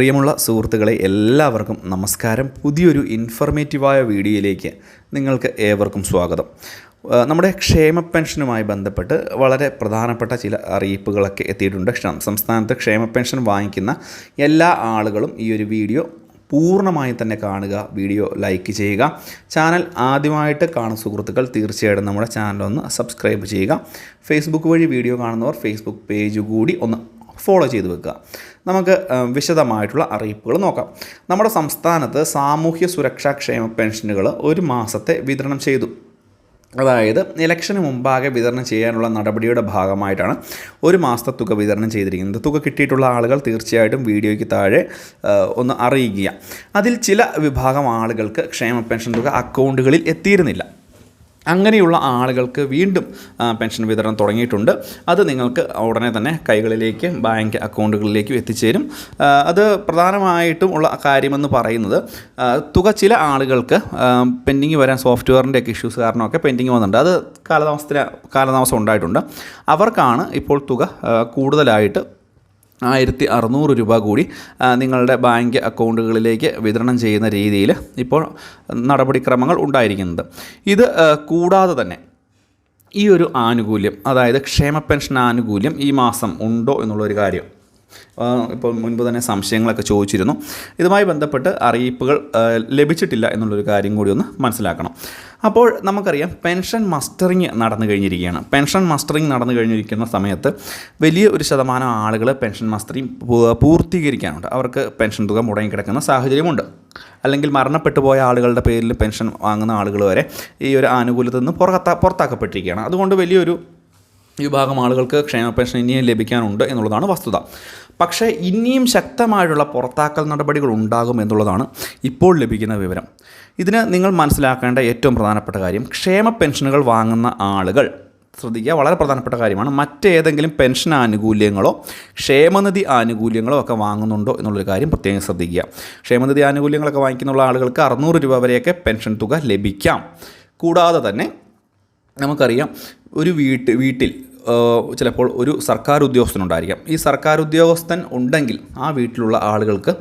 പ്രിയമുള്ള സുഹൃത്തുക്കളെ എല്ലാവർക്കും നമസ്കാരം. പുതിയൊരു ഇൻഫർമേറ്റീവായ വീഡിയോയിലേക്ക് നിങ്ങൾക്ക് ഏവർക്കും സ്വാഗതം. നമ്മുടെ ക്ഷേമ പെൻഷനുമായി ബന്ധപ്പെട്ട് വളരെ പ്രധാനപ്പെട്ട ചില അറിയിപ്പുകളൊക്കെ എത്തിയിട്ടുണ്ട്. സംസ്ഥാനത്ത് ക്ഷേമ പെൻഷൻ വാങ്ങിക്കുന്ന എല്ലാ ആളുകളും ഈ ഒരു വീഡിയോ പൂർണമായും തന്നെ കാണുക വീഡിയോ ലൈക്ക് ചെയ്യുക. ചാനൽ ആദ്യമായിട്ട് കാണുന്ന സുഹൃത്തുക്കൾ തീർച്ചയായിട്ടും നമ്മുടെ ചാനൽ ഒന്ന് സബ്സ്ക്രൈബ് ചെയ്യുക. ഫേസ്ബുക്ക് വഴി വീഡിയോ കാണുന്നവർ ഫേസ്ബുക്ക് പേജ് കൂടി ഒന്ന് ഫോളോ ചെയ്ത് വെക്കുക. നമുക്ക് വിശദമായിട്ടുള്ള അറിയിപ്പുകൾ നോക്കാം. നമ്മുടെ സംസ്ഥാനത്ത് സാമൂഹ്യ സുരക്ഷാ ക്ഷേമ പെൻഷനുകൾ ഒരു മാസത്തെ വിതരണം ചെയ്തു. അതായത് ഇലക്ഷന് മുമ്പാകെ വിതരണം ചെയ്യാനുള്ള നടപടിയുടെ ഭാഗമായിട്ടാണ് ഒരു മാസത്തെ തുക വിതരണം ചെയ്തിരിക്കുന്നത്. തുക കിട്ടിയിട്ടുള്ള ആളുകൾ തീർച്ചയായിട്ടും വീഡിയോയ്ക്ക് താഴെ ഒന്ന് അറിയിക്കുക. അതിൽ ചില വിഭാഗം ആളുകൾക്ക് ക്ഷേമ പെൻഷൻ തുക അക്കൗണ്ടുകളിൽ എത്തിയിരുന്നില്ല. അങ്ങനെയുള്ള ആളുകൾക്ക് വീണ്ടും പെൻഷൻ വിതരണം തുടങ്ങിയിട്ടുണ്ട്. അത് നിങ്ങൾക്ക് ഉടനെ തന്നെ കൈകളിലേക്ക് ബാങ്ക് അക്കൗണ്ടുകളിലേക്കും എത്തിച്ചേരും. അത് പ്രധാനമായിട്ടും ഉള്ള കാര്യമെന്ന് പറയുന്നത് തുക ചില ആളുകൾക്ക് പെൻഡിങ് വരാൻ സോഫ്റ്റ്വെയറിന്റെ ഒക്കെ ഇഷ്യൂസ് കാരണമൊക്കെ പെൻഡിങ് വന്നിട്ടുണ്ട്. അത് കാലതാമസത്തിന് കാലതാമസം ഉണ്ടായിട്ടുണ്ട്. അവർക്കാണ് ഇപ്പോൾ തുക കൂടുതലായിട്ട് ആയിരത്തി അറുന്നൂറ് രൂപ കൂടി നിങ്ങളുടെ ബാങ്ക് അക്കൗണ്ടുകളിലേക്ക് വിതരണം ചെയ്യുന്ന രീതിയിൽ ഇപ്പോൾ നടപടിക്രമങ്ങൾ ഉണ്ടായിരിക്കുന്നത്. ഇത് കൂടാതെ തന്നെ ഈ ഒരു ആനുകൂല്യം അതായത് ക്ഷേമ പെൻഷൻ ആനുകൂല്യം ഈ മാസം ഉണ്ടോ എന്നുള്ളൊരു കാര്യം ഇപ്പോൾ മുൻപ് തന്നെ സംശയങ്ങളൊക്കെ ചോദിച്ചിരുന്നു. ഇതുമായി ബന്ധപ്പെട്ട് അറിയിപ്പുകൾ ലഭിച്ചിട്ടില്ല എന്നുള്ളൊരു കാര്യം കൂടി ഒന്ന് മനസ്സിലാക്കണം. അപ്പോൾ നമുക്കറിയാം പെൻഷൻ മസ്റ്ററിങ് നടന്നു കഴിഞ്ഞിരിക്കുകയാണ്. പെൻഷൻ മസ്റ്ററിങ് നടന്നു കഴിഞ്ഞിരിക്കുന്ന സമയത്ത് വലിയ ഒരു ശതമാനം ആളുകൾ പെൻഷൻ മസ്റ്ററിങ് പൂർത്തീകരിക്കാനുണ്ട്. അവർക്ക് പെൻഷൻ തുക മുടങ്ങിക്കിടക്കുന്ന സാഹചര്യമുണ്ട്. അല്ലെങ്കിൽ മരണപ്പെട്ടു പോയ ആളുകളുടെ പേരിൽ പെൻഷൻ വാങ്ങുന്ന ആളുകൾ വരെ ഈ ഒരു ആനുകൂല്യത്തിൽ നിന്ന് പുറത്താ പുറത്താക്കപ്പെട്ടിരിക്കുകയാണ്. അതുകൊണ്ട് വലിയൊരു വിഭാഗം ആളുകൾക്ക് ക്ഷേമ പെൻഷൻ ഇനിയും ലഭിക്കാനുണ്ട് എന്നുള്ളതാണ് വസ്തുത. പക്ഷേ ഇനിയും ശക്തമായിട്ടുള്ള പുറത്താക്കൽ നടപടികൾ ഉണ്ടാകും എന്നുള്ളതാണ് ഇപ്പോൾ ലഭിക്കുന്ന വിവരം. ഇതിന് നിങ്ങൾ മനസ്സിലാക്കേണ്ട ഏറ്റവും പ്രധാനപ്പെട്ട കാര്യം ക്ഷേമ പെൻഷനുകൾ വാങ്ങുന്ന ആളുകൾ ശ്രദ്ധിക്കുക വളരെ പ്രധാനപ്പെട്ട കാര്യമാണ് മറ്റേതെങ്കിലും പെൻഷൻ ആനുകൂല്യങ്ങളോ ക്ഷേമനിധി ആനുകൂല്യങ്ങളോ ഒക്കെ വാങ്ങുന്നുണ്ടോ എന്നുള്ളൊരു കാര്യം പ്രത്യേകം ശ്രദ്ധിക്കുക. ക്ഷേമനിധി ആനുകൂല്യങ്ങളൊക്കെ വാങ്ങിക്കുന്ന ആളുകൾക്ക് അറുന്നൂറ് രൂപ വരെയൊക്കെ പെൻഷൻ തുക ലഭിക്കാം. കൂടാതെ തന്നെ നമുക്കറിയാം ഒരു വീട്ട് വീട്ടിൽ ചിലപ്പോൾ ഒരു സർക്കാർ ഉദ്യോഗസ്ഥനുണ്ടായിരിക്കാം ഈ സർക്കാർ ഉദ്യോഗസ്ഥൻ ഉണ്ടെങ്കിൽ ആ വീട്ടിലുള്ള ആളുകൾക്ക്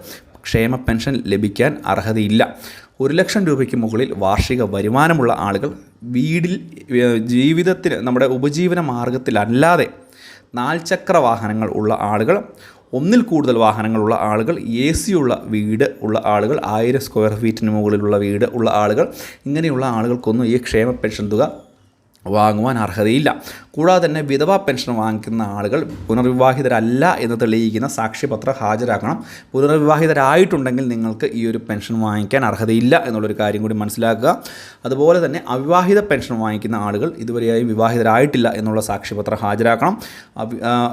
ക്ഷേമ പെൻഷൻ ലഭിക്കാൻ അർഹതയില്ല. ഒരു ലക്ഷം രൂപയ്ക്ക് മുകളിൽ വാർഷിക വരുമാനമുള്ള ആളുകൾ വീടിൽ ജീവിതത്തിന് നമ്മുടെ ഉപജീവന മാർഗത്തിലല്ലാതെ നാൽചക്ര വാഹനങ്ങൾ ഉള്ള ആളുകൾ ഒന്നിൽ കൂടുതൽ വാഹനങ്ങളുള്ള ആളുകൾ എ സി ഉള്ള വീട് ഉള്ള ആളുകൾ ആയിരം സ്ക്വയർ ഫീറ്റിന് മുകളിലുള്ള വീട് ഉള്ള ആളുകൾ ഇങ്ങനെയുള്ള ആളുകൾക്കൊന്നും ഈ ക്ഷേമ പെൻഷൻ തുക വാങ്ങുവാൻ അർഹതയില്ല. കൂടാതെ തന്നെ വിധവാ പെൻഷൻ വാങ്ങിക്കുന്ന ആളുകൾ പുനർവിവാഹിതരല്ല എന്ന് തെളിയിക്കുന്ന സാക്ഷ്യപത്രം ഹാജരാക്കണം. പുനർവിവാഹിതരായിട്ടുണ്ടെങ്കിൽ നിങ്ങൾക്ക് ഈ ഒരു പെൻഷൻ വാങ്ങിക്കാൻ അർഹതയില്ല എന്നുള്ളൊരു കാര്യം കൂടി മനസ്സിലാക്കുക. അതുപോലെ തന്നെ അവിവാഹിത പെൻഷൻ വാങ്ങിക്കുന്ന ആളുകൾ ഇതുവരെയായി വിവാഹിതരായിട്ടില്ല എന്നുള്ള സാക്ഷ്യപത്രം ഹാജരാക്കണം.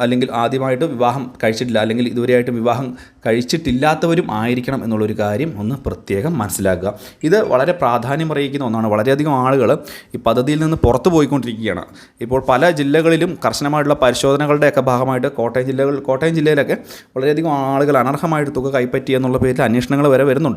അല്ലെങ്കിൽ ആദ്യമായിട്ട് വിവാഹം കഴിച്ചിട്ടില്ല അല്ലെങ്കിൽ ഇതുവരെയായിട്ടും വിവാഹം കഴിച്ചിട്ടില്ലാത്തവരും ആയിരിക്കണം എന്നുള്ളൊരു കാര്യം ഒന്ന് പ്രത്യേകം മനസ്സിലാക്കുക. ഇത് വളരെ പ്രാധാന്യം അറിയിക്കുന്ന ഒന്നാണ്. വളരെയധികം ആളുകൾ ഈ പദ്ധതിയിൽ നിന്ന് പുറത്തു പോയിക്കൊണ്ടിരിക്കുകയാണ്. ഇപ്പോൾ പല ജില്ലകളിലും കർശനമായിട്ടുള്ള പരിശോധനകളുടെയൊക്കെ ഭാഗമായിട്ട് കോട്ടയം ജില്ലകൾ കോട്ടയം ജില്ലയിലൊക്കെ വളരെയധികം ആളുകൾ അനർഹമായിട്ട് തുക കൈപ്പറ്റി എന്നുള്ള പേരിൽ അന്വേഷണങ്ങൾ വരെ വരുന്നുണ്ട്.